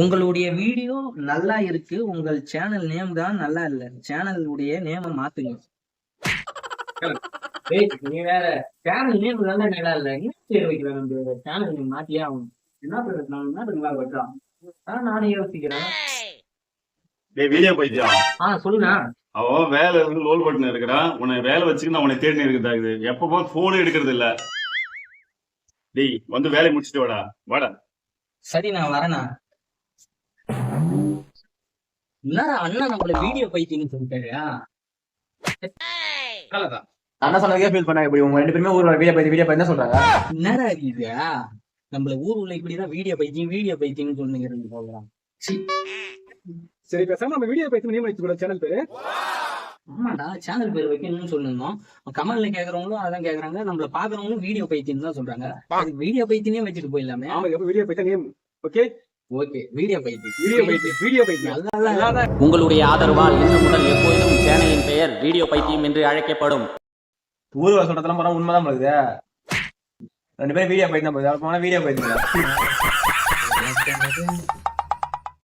உங்களுடைய வீடியோ நல்லா இருக்கு. உங்கள் சேனல் நேம் தான் நல்லா இல்ல. சேனலுடைய நேம மாத்துங்க. நீ வேற சேனல் நேம் நல்லா நல்லா இல்ல. என்ன பேர் வைக்கிறேன் நம்ம சேனல் நேம் மாத்தியே என்ன பேர் என்ன வைக்கலாம் நானே யோசிக்கிறேன். டேய் வீடியோ போயிட்டியா? ஆ சொல்லுண்ணா. அவன் வேலை இருந்து லோல் பட்டன் இருக்கிறான் உன்னை வேலை வச்சுக்கிட்டு நான் உன்னை தேடி இருக்குதாகுது எப்ப போன் எடுக்கிறது இல்ல. டேய் வந்து வேலையை முடிச்சிட்டு வாடா. வாடா. சரி நான் வரேண்ணா. என்னடா அண்ணா நம்மள வீடியோ பைத்தியம்னு சொல்லிட்டாரு அண்ணா சொன்னதுக்கே ஃபீல் பண்ணா இப்படி உங்க ரெண்டு பேருமே ஊர்ல வீடியோ பார்த்து சொல்றாங்க. என்னடா இது நம்மள ஊர் உள்ள இப்படிதான் வீடியோ பைத்தியம் வீடியோ பைத்தியம்னு சொல்லுங்கிறது போகலாம் சரி பேசாம நம்ம வீடியோ பேசி நேம் வச்சு கூட சேனல் பேரு? ஆமாடா சேனல் பேர் வைக்கணும்னு சொல்லணும் கமல்ல கேக்குறவங்களும் அதான் கேக்குறாங்க. நம்மள பாக்குறவங்களும் வீடியோ பைத்தியம் தான் சொல்றாங்க. வீடியோ பைத்தியமே வச்சுட்டு போயிடலாமே. ஆமா video name okay okay video பைத்தியம் வீடியோ பேசி வீடியோ பேசி நல்லா நல்லா உங்களுடைய ஆதரவால் இன்று முதல் எப்பொழுதும் சேனலின் பெயர் வீடியோ பைத்தியம் என்று அழைக்கப்படும். ஊர்ல சொல்றதெல்லாம் போனா உண்மைதான் போகுது ரெண்டு பேரும் வீடியோ பார்த்து தான் போகுது. வீடியோ இல்ல